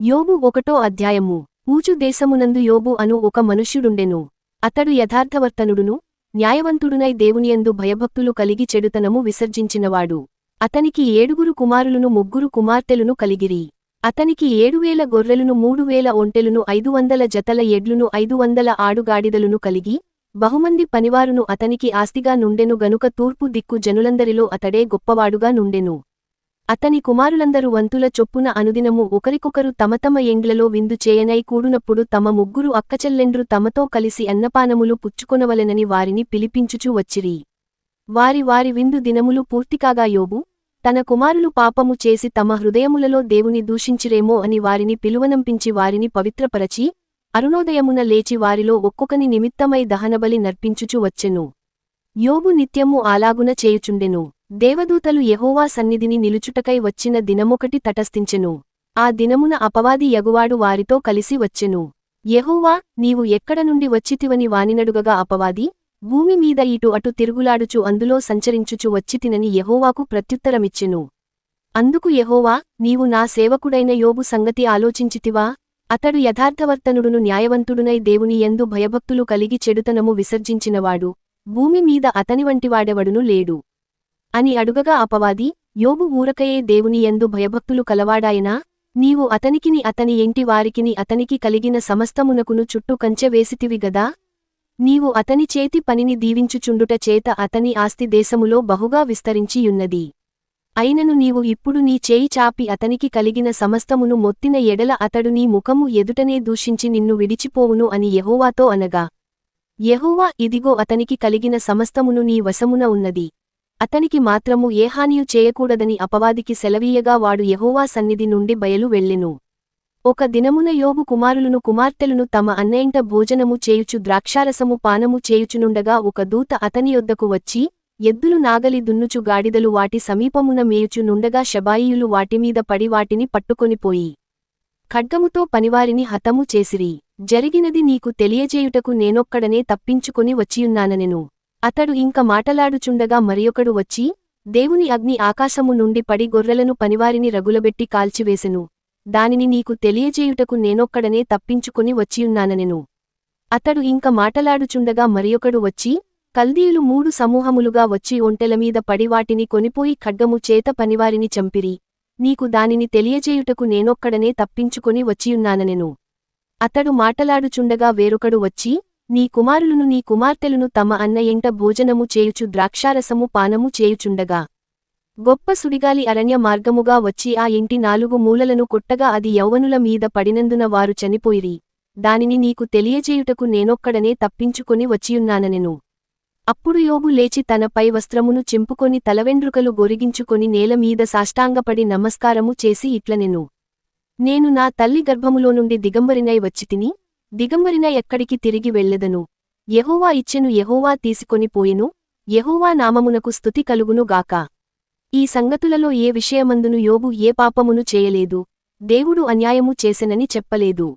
యోబు ఒకటో అధ్యాయము. ఊచు దేశమునందు యోబు అను ఒక మనుష్యుడుండెను. అతడు యథార్థవర్తనుడును న్యాయవంతుడునై దేవునియందు భయభక్తులు కలిగి చెడుతనము విసర్జించినవాడు. అతనికి ఏడుగురు కుమారులను ముగ్గురు కుమార్తెలును కలిగిరి. అతనికి ఏడువేల గొర్రెలును మూడువేల ఒంటెలును ఐదు వందల జతల ఎడ్లును ఐదు వందల ఆడుగాడిదలును కలిగి బహుమంది పనివారును అతనికి ఆస్తిగా నుండెను గనుక తూర్పు దిక్కు జనులందరిలో అతడే గొప్పవాడుగా నుండెను. అతని కుమారులందరూ వంతుల చొప్పున అనుదినము ఒకరికొకరు తమ తమ విందు చేయనై కూడునప్పుడు తమ ముగ్గురు అక్కచెల్లెండ్రు తమతో కలిసి అన్నపానములు పుచ్చుకొనవలెనని వారిని పిలిపించుచూ వచ్చిరి. వారి వారి విందు దినములు పూర్తికాగా యోబు తన కుమారులు పాపము చేసి తమ హృదయములలో దేవుని దూషించిరేమో అని వారిని పిలువనంపించి వారిని పవిత్రపరచి అరుణోదయమున లేచి వారిలో ఒక్కొక్కని నిమిత్తమై దహనబలి నర్పించుచు వచ్చెను. యోబు నిత్యము ఆలాగున చేయుచుండెను. దేవదూతలు యహోవా సన్నిధిని నిలుచుటకై వచ్చిన దినమొకటి తటస్థించెను. ఆ దినమున అపవాది యగువాడు వారితో కలిసి వచ్చెను. యహోవా నీవు ఎక్కడ నుండి వచ్చితివని వానినడుగగా అపవాది భూమి మీద ఇటు అటు తిరుగులాడుచు అందులో సంచరించుచు వచ్చితినని యహోవాకు ప్రత్యుత్తరమిచ్చెను. అందుకు యహోవా నీవు నా సేవకుడైన యోబు సంగతి ఆలోచించితివా? అతడు యథార్థవర్తనుడును న్యాయవంతుడునై దేవుని యందు భయభక్తులు కలిగి చెడుతనము విసర్జించినవాడు. భూమి మీద అతని వంటివాడెవడును లేడు. అని అడుగగా అపవాది యోబు ఊరకయే దేవుని యందు భయభక్తులు కలవాడాయనా? నీవు అతనికిని అతని ఎంటి వారికిని అతనికి కలిగిన సమస్తమునకును చుట్టూ కంచె వేసితివి గదా? నీవు అతని చేతి పనిని దీవించుచుండుట చేత అతని ఆస్తి దేశములో బహుగా విస్తరించియున్నది. అయినను నీవు ఇప్పుడు నీ చేయి చాపి అతనికి కలిగిన సమస్తమును మొత్తిన ఎడల అతడు నీ ముఖము ఎదుటనే దూషించి నిన్ను విడిచిపోవును అని యహోవాతో అనగా యహోవా ఇదిగో అతనికి కలిగిన సమస్తమును నీ వశమున ఉన్నది. అతనికి మాత్రము ఏ హానియు చేయకూడదని అపవాదికి సెలవీయగా వాడు యహోవా సన్నిధి నుండి బయలు వెళ్ళెను. ఒక దినమున యోబు కుమారులను కుమార్తెలను తమ అన్నయింట భోజనము చేయుచు ద్రాక్షారసము పానము చేయుచునుండగా ఒక దూత అతని యొద్దకు వచ్చి ఎద్దులు నాగలి దున్నుచు గాడిదలు వాటి సమీపమున మేయుచు నుండగా శబాయియులు వాటిమీద పడి వాటిని పట్టుకొనిపోయి ఖడ్గముతో పనివారిని హతము చేసిరి. జరిగినది నీకు తెలియజేయుటకు నేనొక్కడనే తప్పించుకొని వచ్చియున్నాననెను. అతడు ఇంక మాటలాడుచుండగా మరియొకడు వచ్చి దేవుని అగ్ని ఆకాశము నుండి పడి గొర్రెలను పనివారిని రగులబెట్టి కాల్చివేసెను. దానిని నీకు తెలియజేయుటకు నేనొక్కడనే తప్పించుకుని వచ్చియున్నాననెను అతడు ఇంక మాటలాడుచుండగా మరియొకడు వచ్చి కల్దీయులు మూడు సమూహములుగా వచ్చి ఒంటెలమీద పడి వాటిని కొనిపోయి ఖడ్గము చేత పనివారిని చంపిరి. నీకు దానిని తెలియజేయుటకు నేనొక్కడనే తప్పించుకుని వచ్చియున్నాననెను అతడు మాటలాడుచుండగా వేరొకడు వచ్చి నీ కుమారులను నీ కుమార్తెలను తమ అన్న ఎంట భోజనము చేయుచు ద్రాక్షారసము పానము చేయుచుండగా. గొప్ప సుడిగాలి అరణ్య మార్గముగా వచ్చి ఆ ఇంటి నాలుగు మూలలను కొట్టగా అది యౌవనుల మీద పడినందున వారు చనిపోయిరి. దానిని నీకు తెలియజేయుటకు నేనొక్కడనే తప్పించుకొని వచ్చియున్నాననెను. అప్పుడు యోబు లేచి తన పై వస్త్రమును చింపుకొని తలవెండ్రుకలు గొరిగించుకొని నేలమీద సాష్టాంగపడి నమస్కారము చేసి ఇట్లనెను. నేను నా తల్లి గర్భములో నుండి దిగంబరినై వచ్చితిని దిగంబరిన ఎక్కడికి తిరిగి వెళ్ళెదను. యహోవా ఇచ్చెను యహోవా తీసుకొని పోయెను. యహోవా నామమునకు స్థుతి కలుగునుగాక ఈ సంగతులలో ఏ విషయమందును యోగు ఏ పాపమును చేయలేదు. దేవుడు అన్యాయము చేసెనని చెప్పలేదు.